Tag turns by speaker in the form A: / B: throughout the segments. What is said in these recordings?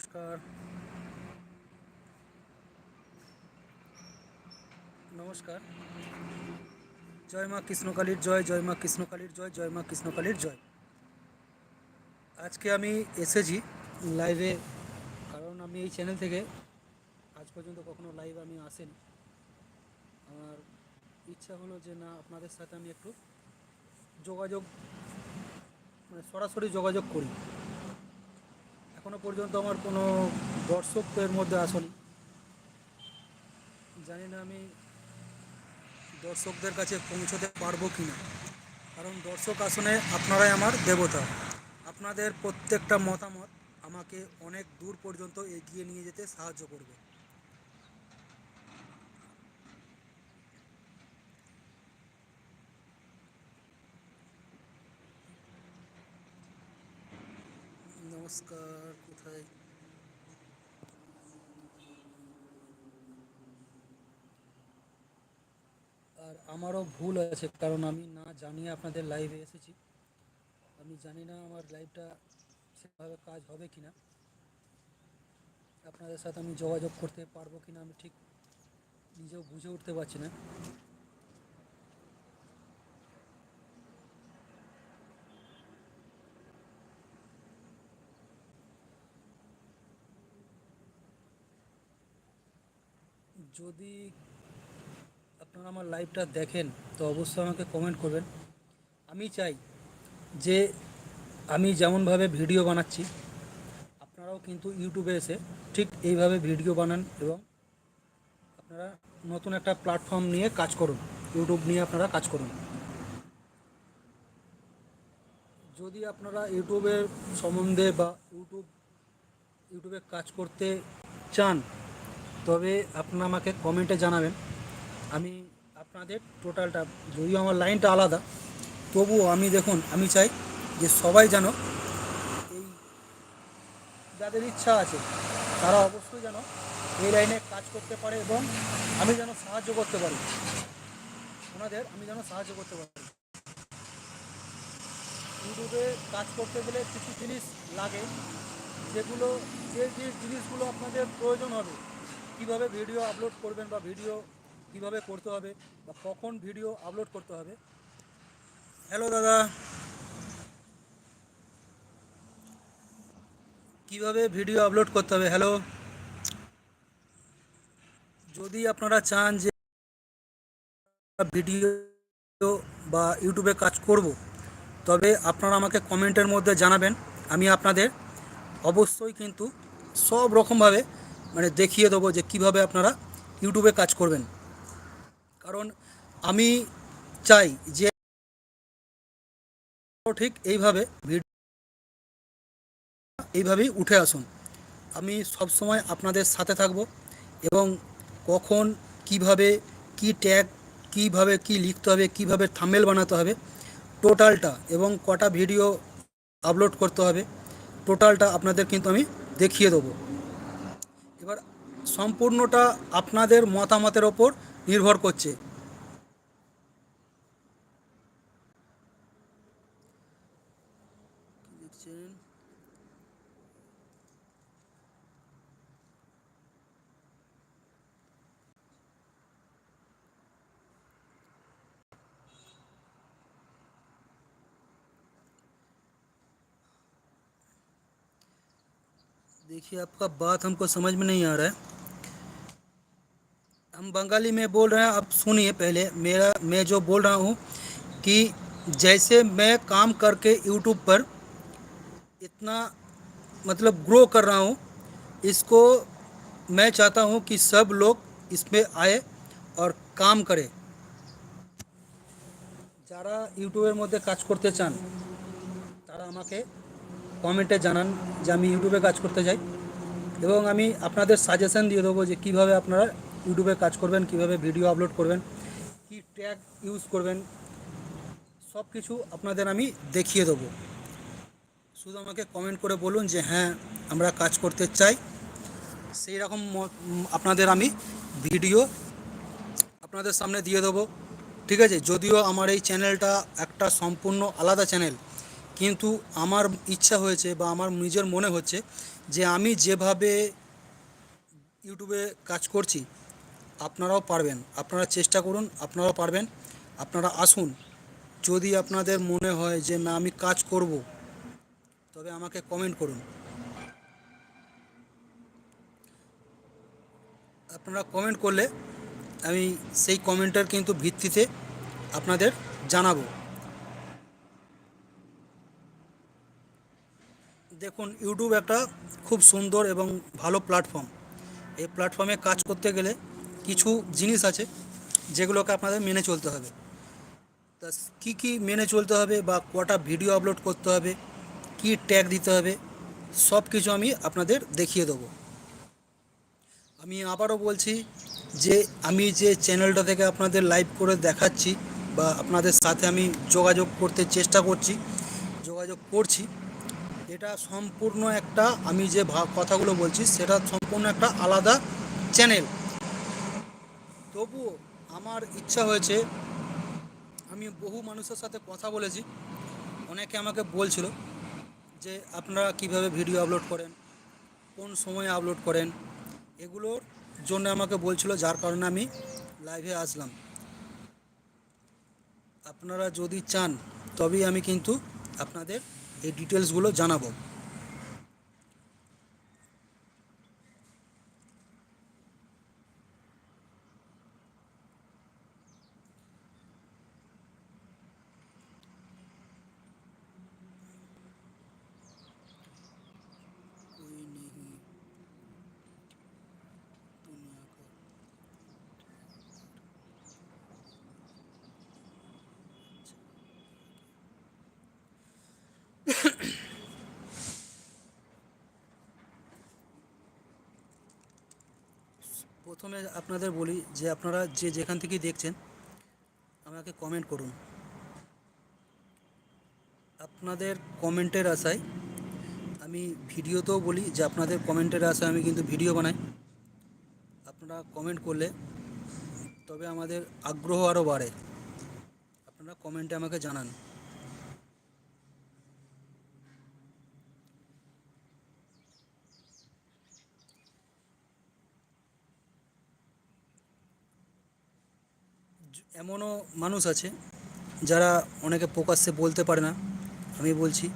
A: নমস্কার। নমস্কার। জয় মা কৃষ্ণকালীর জয় জয় মা কৃষ্ণকালীর জয় জয় মা কৃষ্ণকালীর জয়। আজকে আমি এসেছি লাইভে কারণ আমি এই চ্যানেল থেকে আজ পর্যন্ত কখনো লাইভ আমি আসেনি। আমার ইচ্ছা হলো যে না, আপনাদের সাথে আমি একটু যোগাযোগ মানে সরাসরি যোগাযোগ করি। এখনও পর্যন্ত আমার কোনো দর্শক এর মধ্যে আসেনি। জানি না আমি দর্শকদের কাছে পৌঁছতে পারব কি না কারণ দর্শক আসনে আপনারাই আমার দেবতা। আপনাদের প্রত্যেকটা মতামত আমাকে অনেক দূর পর্যন্ত এগিয়ে নিয়ে যেতে সাহায্য করবে। নমস্কার, কোথায়? আর আমারও ভুল আছে, কারণ আমি না জানিয়ে আপনাদের লাইভে এসেছি। আমি জানি না আমার লাইভটা সেভাবে কাজ হবে কি না আপনাদের সাথে আমি যোগাযোগ করতে পারব কি না আমি ঠিক নিজেও বুঝে উঠতে পারছি না। যদি আপনারা আমার লাইভটা দেখেন, তো অবশ্যই আমাকে কমেন্ট করবেন। আমি চাই যে আমি যেমনভাবে ভিডিও বানাচ্ছি, আপনারাও কিন্তু ইউটিউবে এসে ঠিক এইভাবে ভিডিও বানান এবং আপনারা নতুন একটা প্ল্যাটফর্ম নিয়ে কাজ করুন। ইউটিউব নিয়ে আপনারা কাজ করুন। যদি আপনারা ইউটিউবের সম্বন্ধে বা ইউটিউব ইউটিউবে কাজ করতে চান তবে আপনারা আমাকে কমেন্টে জানাবেন। আমি আপনাদের টোটালটা যদিও আমার লাইনটা আলাদা, তবুও আমি দেখুন, আমি চাই যে সবাই যেন এই যাদের ইচ্ছা আছে, তারা অবশ্যই যেন এই লাইনে কাজ করতে পারে এবং আমি যেন সাহায্য করতে পারি। ওনাদের আমি যেন সাহায্য করতে পারি। ইউটিউবে কাজ করতে গেলে কিছু জিনিস লাগে, যেগুলো যে যে জিনিসগুলো আপনাদের প্রয়োজন হবে কীভাবে ভিডিও আপলোড করবেন বা ভিডিও কীভাবে করতে হবে বা কখন ভিডিও আপলোড করতে হবে? হ্যালো দাদা। কীভাবে ভিডিও আপলোড করতে হবে? হ্যালো যদি আপনারা চান যে ভিডিও বা ইউটিউবে কাজ করব, তবে আপনারা আমাকে কমেন্টের মধ্যে জানাবেন। আমি আপনাদের অবশ্যই কিন্তু সব রকমভাবে মানে দেখিয়ে দেবো যে কীভাবে আপনারা ইউটিউবে কাজ করবেন। কারণ আমি চাই যে ঠিক এইভাবে ভিডিও এইভাবেই উঠে আসুন। আমি সব সময় আপনাদের সাথে থাকব এবং কখন কীভাবে কি ট্যাগ, কীভাবে কি লিখতে হবে, কীভাবে থাম্বেল বানাতে হবে, টোটালটা এবং কটা ভিডিও আপলোড করতে হবে, টোটালটা আপনাদের কিন্তু আমি দেখিয়ে দেবো। সম্পূর্ণটা আপনাদের মতামতের ওপর নির্ভর করছে। देखिए आपका बात हमको समझ में नहीं आ रहा है हम बंगाली में बोल रहे हैं आप सुनिए पहले मेरा मैं जो बोल रहा हूँ कि जैसे मैं काम करके यूट्यूब पर इतना मतलब ग्रो कर रहा हूँ इसको मैं चाहता हूँ कि सब लोग इसमें आए और काम करे যারা ইউটিউবের মধ্যে কাজ করতে চান তারা আমাকে কমেন্টে জানান যে আমি ইউটিউবে কাজ করতে চাই এবং আমি আপনাদের সাজেশন দিয়ে দেবো যে কীভাবে আপনারা ইউটিউবে কাজ করবেন, কীভাবে ভিডিও আপলোড করবেন, কি ট্যাগ ইউজ করবেন সব কিছু আপনাদের আমি দেখিয়ে দেবো। শুধু আমাকে কমেন্ট করে বলুন যে হ্যাঁ আমরা কাজ করতে চাই। সেই রকম আপনাদের আমি ভিডিও আপনাদের সামনে দিয়ে দেবো। ঠিক আছে? যদিও আমার এই চ্যানেলটা একটা সম্পূর্ণ আলাদা চ্যানেল কিন্তু আমার ইচ্ছা হয়েছে বা আমার নিজের মনে হচ্ছে যে আমি যেভাবে ইউটিউবে কাজ করছি, আপনারাও পারবেন। আপনারা চেষ্টা করুন, আপনারাও পারবেন। আপনারা আসুন। যদি আপনাদের মনে হয় যে না, আমি কাজ করব, তবে আমাকে কমেন্ট করুন। আপনারা কমেন্ট করলে আমি সেই কমেন্টের কিন্তু ভিত্তিতে আপনাদের জানাব। দেখুন ইউটিউব একটা খুব সুন্দর এবং ভালো প্ল্যাটফর্ম এই প্ল্যাটফর্মে কাজ করতে গেলে কিছু জিনিস আছে যেগুলোকে আপনাদের মেনে চলতে হবে। তা কী কী মেনে চলতে হবে বা কটা ভিডিও আপলোড করতে হবে, কী ট্যাগ দিতে হবে সব কিছু আমি আপনাদের দেখিয়ে দেবো। আমি আবারও বলছি যে আমি যে চ্যানেলটা থেকে আপনাদের লাইভ করে দেখাচ্ছি বা আপনাদের সাথে আমি যোগাযোগ করতে চেষ্টা করছি, যোগাযোগ করছি এটা সম্পূর্ণ একটা, আমি যে কথাগুলো বলছি, সেটা সম্পূর্ণ একটা আলাদা চ্যানেল তবুও আমার ইচ্ছা হয়েছে, আমি বহু মানুষের সাথে কথা বলেছি, অনেকে আমাকে বলছিল যে, আপনারা কীভাবে ভিডিও আপলোড করেন? কোন সময়ে আপলোড করেন? এগুলোর জন্য আমাকে বলছিল, যার কারণে আমি লাইভে আসলাম। আপনারা যদি চান, তবেই আমি কিন্তু আপনাদের এই ডিটেলসগুলো জানাব। প্রথমে আপনাদের বলি যে আপনারা যে যেখান থেকেই দেখছেন, আমাকে কমেন্ট করুন। আপনাদের কমেন্টের আশায় আমি ভিডিওতেও বলি যে আপনাদের কমেন্টের আশায় আমি কিন্তু ভিডিও বানাই। আপনারা কমেন্ট করলে তবে আমাদের আগ্রহ আরও বাড়ে। আপনারা কমেন্টে আমাকে জানান। এমনও মানুষ আছে যারা অনেকে প্রকাশ্যে বলতে পারে না। আমি বলছি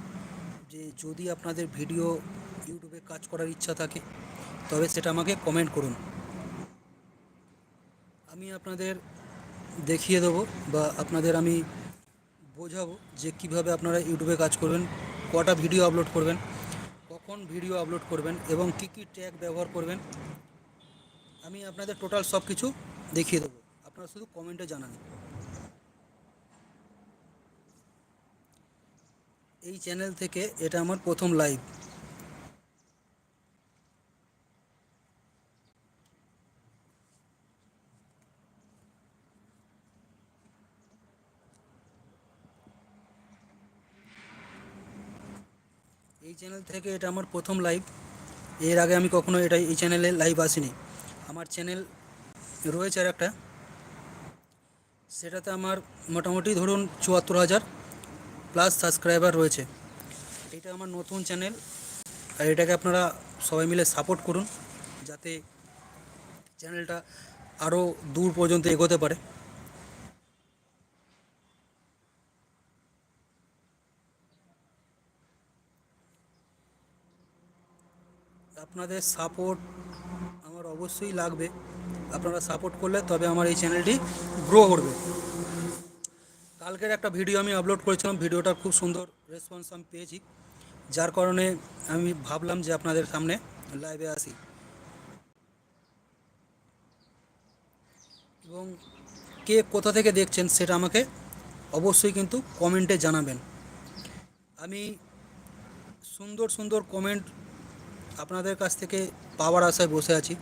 A: যে যদি আপনাদের ভিডিও ইউটিউবে কাজ করার ইচ্ছা থাকে, তবে সেটা আমাকে কমেন্ট করুন। আমি আপনাদের দেখিয়ে দেবো বা আপনাদের আমি বোঝাবো যে কীভাবে আপনারা ইউটিউবে কাজ করবেন, কটা ভিডিও আপলোড করবেন, কখন ভিডিও আপলোড করবেন এবং কী কী ট্যাগ ব্যবহার করবেন। আমি আপনাদের টোটাল সব কিছু দেখিয়ে দেবো। আপনারা শুধু কমেন্টে জানান। এই চ্যানেল থেকে এটা আমার প্রথম লাইভ। এই চ্যানেল থেকে এটা আমার প্রথম লাইভ। এর আগে আমি কখনো এটা এই চ্যানেলে লাইভ আসিনি। আমার চ্যানেল রয়েছে আর একটা। সেটাতে আমার মোটামুটি ধরুন চুয়াত্তর হাজার প্লাস সাবস্ক্রাইবার রয়েছে। এটা আমার নতুন চ্যানেল আর এটাকে আপনারা সবাই মিলে সাপোর্ট করুন যাতে চ্যানেলটা আরও দূর পর্যন্ত এগোতে পারে। আপনাদের সাপোর্ট আমার অবশ্যই লাগবে। আপনারা সাপোর্ট করলে তবে আমার এই চ্যানেলটি গ্রো করবে। কালকের একটা ভিডিও আমি আপলোড করেছিলাম ভিডিওটা খুব সুন্দর রেসপন্স আমি পেয়েছি। যার কারণে আমি ভাবলাম যে আপনাদের সামনে লাইভে আসি। এবং কে কোথা থেকে দেখছেন সেটা আমাকে অবশ্যই কিন্তু কমেন্টে জানাবেন। আমি সুন্দর সুন্দর কমেন্ট আপনাদের কাছ থেকে পাওয়ার আশায় বসে আছি।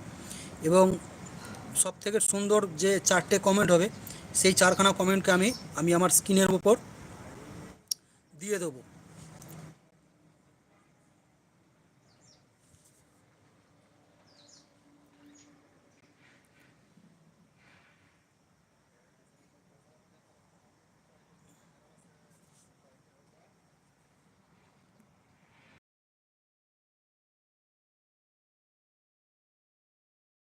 A: এবং সব থেকে সুন্দর যে চারটে কমেন্ট হবে, সেই চারখানা কমেন্টকে আমি আমি আমার স্ক্রিনের উপর দিয়ে দেবো।